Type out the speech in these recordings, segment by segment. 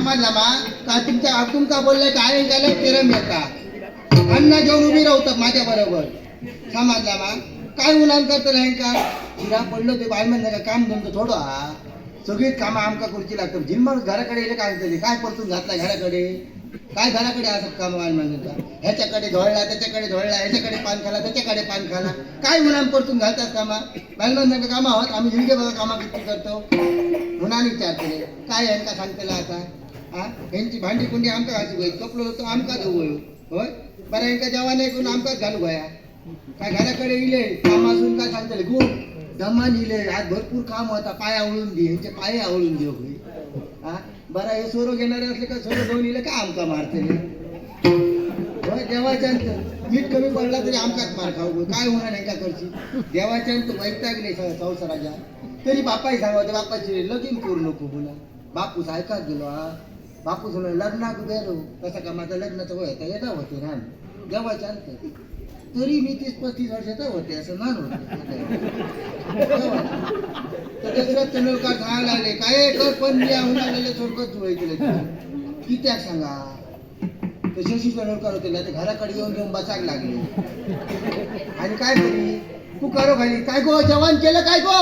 समजला मा का तुमच्या तुमका बोलले? काय झालं तेरम येता अण्णा घेऊन उभी राहतात माझ्या बरोबर. समजला मा काय उन्हान करतलं हेंका जिरा पडलो ते बाय म्हणलं काम धंदो थोडं हा. सगळीच कामं आमका करूची लागतात. जिनमर घराकडे येले काय तरी काय परतून घातला घराकडे? काय घराकडे असत काम बाय म्हणलं ह्याच्याकडे धोळला त्याच्याकडे धोळला ह्याच्याकडे पान खाला त्याच्याकडे पान खाला. काय उन्हान परतून घालतात कामा? बाय म्हणलं कामा आहोत आम्ही जिंके बघा कामा किती करतो? म्हणून विचार केले. काय ह्यांका सांगतेला आता? त्यांची यांची भांडी कुंडी आमकां घालची गई कपडो तो आमकांच वयो हय? बरं हांकां जेव्हा नाही करून आमकाच घालू गोया. काय घराकडे इले काम काय सांगतले गो दमान इले आज भरपूर काम होता पाय आवळून दे यांचे पाय आवळून दे होय. आ बरं हे सोरो घेणारे असले का सोरो घेऊन इले का आमकां मारते होय देवाच्या मीठ कमी पडला तरी आमकाच मार खाऊ गो. काय होणार नाही करची देवाच्यान देवाच्या वैतागले संसाराच्या. तरी बापाय सांगा बापाची लगीन करू नको बोला बापूस ऐकाच गेलो हा. बापूस म्हणलं लग्नाक बेरू कसं हो. का माझं लग्नाचं वय आता येता होते ना जेव्हा चालतं तरी मी तीस पस्तीस वर्षाचा होते असं ना होते. तर दसऱ्यात तेंडुलकर लागले काय कर पण मी आहून आलेले सोडकत वय केले कित्याक सांगा. तर शशी तेंडुलकर होते. ना ते घराकडे येऊन घेऊन बसायला लागले. आणि काय करी? तू करो खाली. काय गो? जवान केलं काय गो?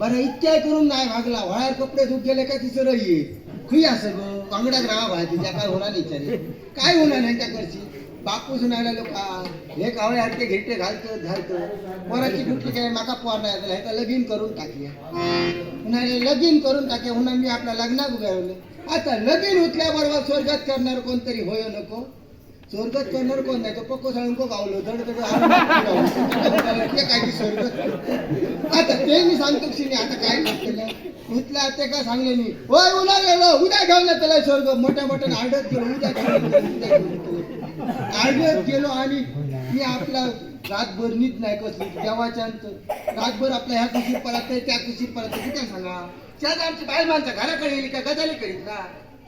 बरं इतक्या करून नाही भागला. व्हायर कपडे धुत गेले का तिसरं येईल खुई असं गो बांगडा ग्राम आहे तिच्या काय होणार नाही विचारे काय होणार नाही त्या करची बापूस सुनायला लोक हे कावळे हटके घेटे घालतो घालतो पोराची गुटली काय माका पोर नाही त्याला ह्याचा लगीन करून टाकूया उन्हाळे लगीन करून टाकूया म्हणून मी आपल्या लग्नात उभ्या आता लगीन उठल्याबरोबर स्वर्गात करणार कोणतरी होय नको? स्वर्गात करणार कोण नाही तो पक्को सांगून को गावलो. धड धड काय की आता ते मी सांगतो शिनी आता काय केलं ते का सांगले मी होय उन्हा गेलो उद्या घेऊन त्याला स्वर्ग. मोठ्या मोठ्या आडत गेलो उद्या आडत गेलो आणि मी आपला रातभर नीट नाही कसली देवाच्या रातभर आपल्या ह्या कुशीत पडत त्या कुशीत पडत कुठे सांगा? शेजारची बाय माणसं घराकडे येईल का गजाली करीत ना?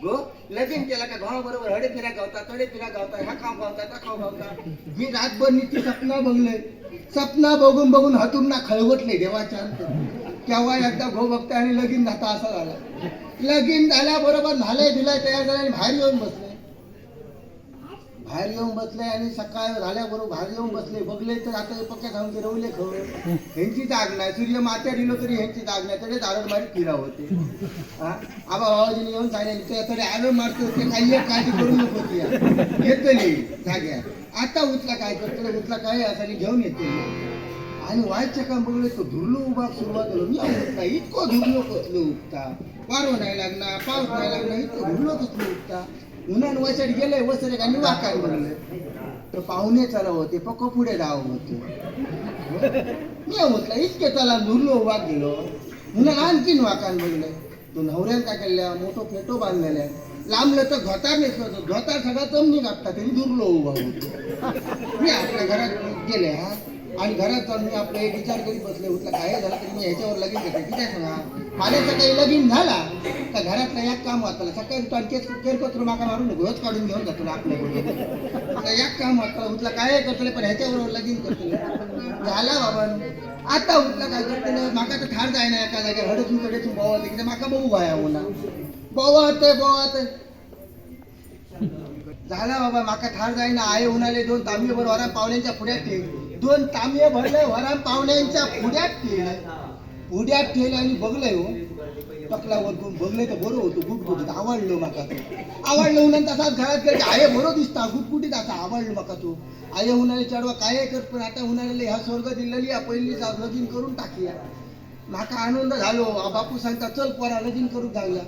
गो लगीन केला का भावा बरोबर हडे फिरा गावता तडे फिरा गावता ह्या खाऊ गावता त्या खाऊ गावता. मी रातभर नीती सपना बघले. सपना बघून बघून हातून ना खळवटले देवाच्या केव्हा एकदा घो बघता आणि लगीन जाता असं झालं. लगीन झाल्याबरोबर झाले दिलाय तयार झालं आणि बाहेर येऊन बसले. बाहेर येऊन बसले आणि सकाळ झाल्याबरोबर बाहेर येऊन बसले. बघले तर आता पक्क्या जाऊन ते रवले खवळे ह्यांची जाग नाही. सूर्य मात्या दिलो तरी ह्यांची जाग नाही. तरी दारड मारी फिरा होते. हा? आबा बाबाजीने येऊन सांगितलं त्याकडे आलो मारतो ते काही काळजी करू नको ती घेतली जाग्या. आता उचला काय करतो? उचला काय? असं घेऊन येते. आणि वायच्या काम बघले तो धुरलो उभा सुरुवात मी आवडत नाही इतकं धुरलो कसलो उठता वारो नाही लागला पाऊस नाही लागला इतकं धुरलो कसलो उठता उन्हान वसड गेले वसड आणि वाकार बनले तर पाहुणे चला होते पक्क पुढे जावं होते. मी म्हटलं इतके चला धुरलो वाघ गेलो. उन्हान आणखीन वाकान बघले तो नवऱ्यान काय केल्या मोठो फेटो बांधलेला लांबलं तर धोतार नेसलं घोतार धोतार सगळा जमनी कापता तरी दुरलो उभा होतो. मी आपल्या घरात गेले हा. आणि घरात जाऊन मी आपले एक विचार करीत बसले. उठला काय झालं? तरी मी ह्याच्यावर लगेच घेते किती सांगा माझ्या सकाळी लगीन झाला तर घरातला एक काम वाचला सकाळी तो केस केरपत्र माका मारून घोष काढून घेऊन जातो ना आपल्याकडे एक काम वाचलं म्हटलं काय करतले पण ह्याच्याबरोबर लगीन करतले झाला बाबा. आता उठला काय करतो माका तर ठार जाय ना एका जागे हडसून कडेसून बोवाते की माका बघू भाया होणार बोवाते बोवाते झाला बाबा. माका ठार जाय ना आये उन्हाले दोन तांबे भर वरा पाहुण्यांच्या पुढ्यात दोन तांबे भरले वरा पाहुण्यांच्या पुढ्यात उड्यात पुढ्यात आणि बघलंय हो. टकला वरतून बघले तर बरं होतं. गुटगुटीत आवडलं माका तो. आवडलं म्हणून तसाच घरात गेले आये बरो दिसता. गुटगुटीत असा आवडलो माका तो. आये उन्हाळे चढवा. काय कर पण आता उन्हाळ्याला ह्या स्वर्ग दिलेली पहिली लगीन करून टाकूया. माका आनंद झालो. बापू सांगता चल पोरा लगीन करून जाऊया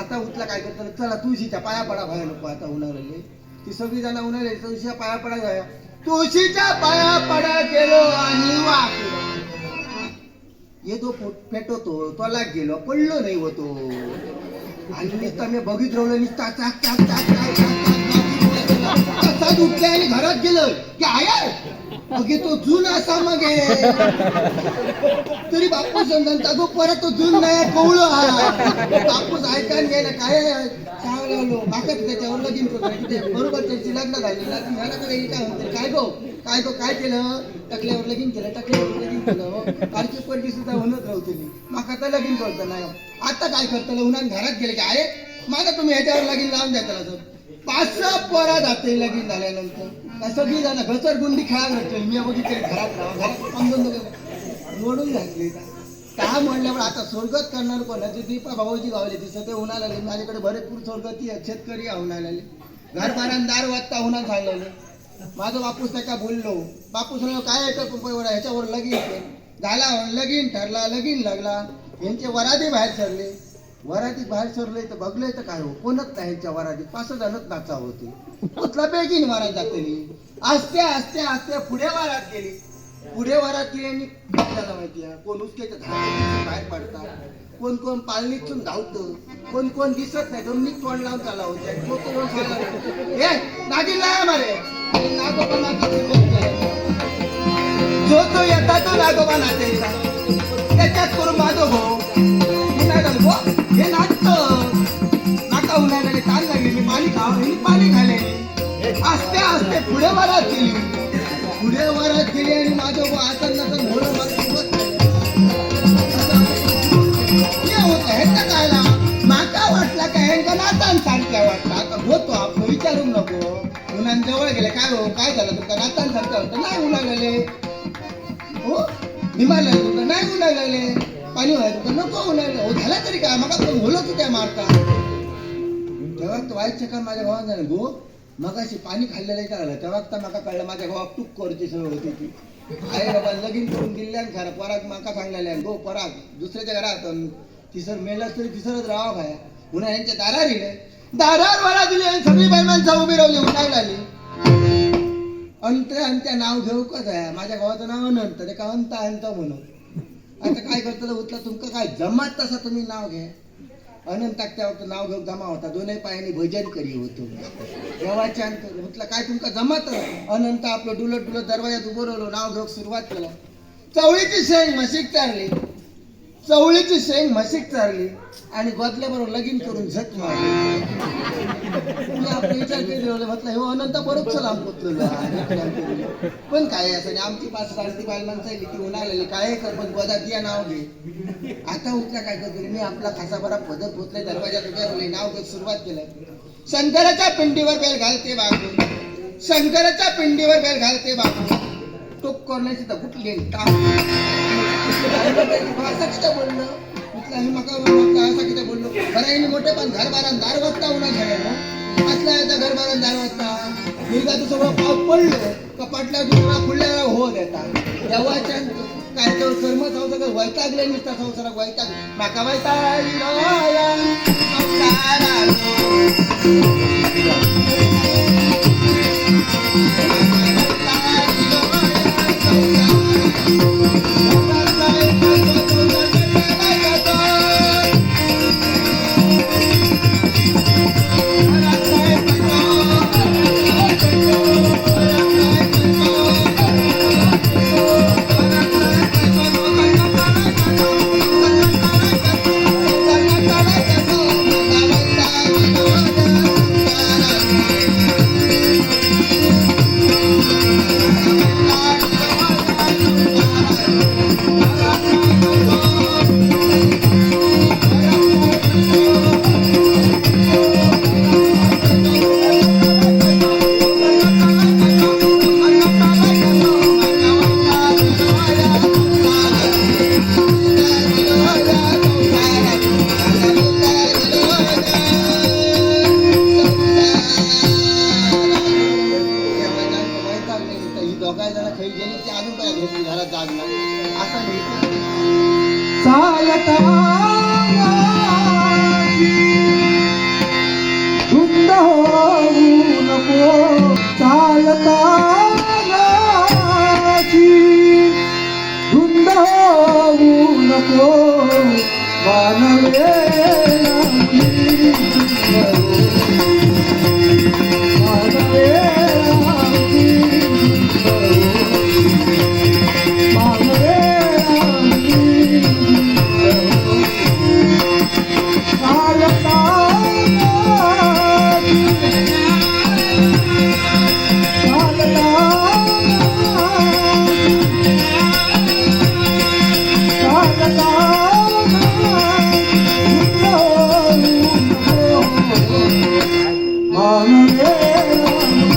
आता उठला काय करतो चला तुळशीच्या पाया पडा व्हायला नको हो आता उन्हाळ्याले ती सगळी जण उन्हाळ्याला तुळशीच्या पाया पडा जाया तुळशीच्या पाया पडा गेलो आणि वाकलो. येतो पेटवतो तोला गेलो पडलो नाही होतो आणि नुसता मी बघित राहिलो नुसता चाक चाक चाक चाक चाक चाक उठले आणि घरात गेलं की आया अगे तो जून असा मग तरी बापूस समजा तो परत तो जून नाही कवळ हा बापूस ऐकायला गेला काय सांगायला लागलो बाकाच त्याच्यावर लगीन करतो बरोबर त्यांची लग्न झाली लग्न झालं तर काय गो काय तो काय केलं? टकल्यावर लगीन केलं टकल्यावर लगीन केलं. कारची पोरगी सुद्धा म्हणत राहते माका तर लगीन करतं नाही आता काय करतलं उन्हान घरात गेले की अरे माझा तुम्ही ह्याच्यावर लगीन लावून द्या सर पाच सहा पोरा जाते लगीन झाल्यानंतर. का सगळी जण घसर गुंडी खेळा घडते मी बघितले घरात राहा घरात समजून मोडून घातली. का म्हणल्यावर आता स्वर्गत करणार कोणाची दीपा भाऊजी गावले तिथं ते उन्हाला माझ्याकडे भरपूर स्वर्गती शेतकरी आहे उन्हाला आले घर दार वाजता उन्हा सांगलेले माझं बापूस त्याच्या बोललो? बापूस काय येतं ह्याच्यावर लगीन झाला लगीन ठरला लगीन लागला. यांचे वराधी बाहेर सरले. वराती बाहेर सरले तर बघले तर काय हो कोणच नाही यांच्या वराती. पाच जणच नाचा होते. कुठला बेगीन वरात जातली आस्ते आस्ते आस्ते पुढे वरात गेली. पुढे वरात गेली आणि आपल्याला माहिती आहे? कोण उसक्याच्या झाडाच्या बाहेर पडतात. कोण कोण पालनीतून धावतं. कोण कोण दिसत नाही. दोन्ही तोंड लावून चालला होत्या तो कोण नागिन लाया मारे नागोबा जो तो येता तो नागोबा नाचायचा त्याच्यात करून माझं हो मी नाही झालं हे नाचत नाका उन्हाळ्याने ताण लागली मी पाणी खाव मी पाणी खाल्ले असते असते पुढे वरात गेली पुढे वरात गेली आणि माझं बुवा आता नसं घोडं मला सोबत हे होतं ह्याचं माका वाटला काय ह्यांका नातान सारख्या वाटला होतो आपण विचारून नको जवळ गेले. काय हो? काय झालं तुमका नातान सारखं होतं. नाही उन्हा लागले. हो? हिमालय तुमका नाही उन्हा गेले पाणी व्हायचं तुमका नको उन्हा हो झाला तरी काय? मग आपण बोलत होत्या मारता. तेव्हा तो व्हायचं का माझ्या भावानं झालं. गो मगाशी पाणी खाल्लेलं आहे आलं तेव्हा तर मला कळलं माझ्या भावाक टूक करची सवय होती ती. आई बाबा लगीन करून दिल्यान खरं पराग माका सांगलेल्या. गो पराग दुसऱ्याच्या घरात तिसर मेलाच तरी तिसरच राहा खाया पुन्हा यांच्या दारार इले दारार वरा दिली आणि सगळी बाई उभी राहिली उठायला आली अंत अंत्या नाव घेऊ आहे माझ्या गावाचं नाव अनंत ते का अंत अंत म्हणून. आता काय करतलं उतला तुमका काय? जमात तसा तुम्ही नाव घ्या. अनंताक त्या नाव घेऊन जमा होता. दोन्ही पायांनी भजन करी होतो. देवाच्या अंत म्हटलं काय तुमका जमत अनंत आपलं डुलत डुलत दरवाजात उभं राहिलो नाव घेऊक सुरुवात केलं. चवळीची शेंग म्हशीक चालली. चवळीची शेंग म्हशीक चारली आणि गोदल्याबरोबर लगीन करून झट मारली. मी आपला विचार केले म्हटलं हे अनंत बरोबर चला पुत्र पण काय असं नाही आमची पाच राजती बाल माणसं ती उन्हाळलेली काय कर पण गोदात दिया नाव घे. आता उठला काय करतो मी आपला खासा बरा पदक पोचले दरवाजात उभ्या नाव घेत सुरुवात केलं शंकराच्या पिंडीवर बेल घालते बाबू शंकराच्या पिंडीवर बेल घालते बाबू तो करण्याची तर कुठली असं किती बोललो म्हटलं हे मका असं किती बोललो बरं मोठे पण घर बारान दार वाजता उन्हा झाले असला याचा घर दार वाजता मी जातो सगळं पाऊस पडलो कपाटला दुसरा खुलल्याला हो देता. देवाच्या काय तर कर्म संसार वैतागले नुसता संसारात वैताग. माका वैताग घरात जाग लागला. असा चालता meu amor.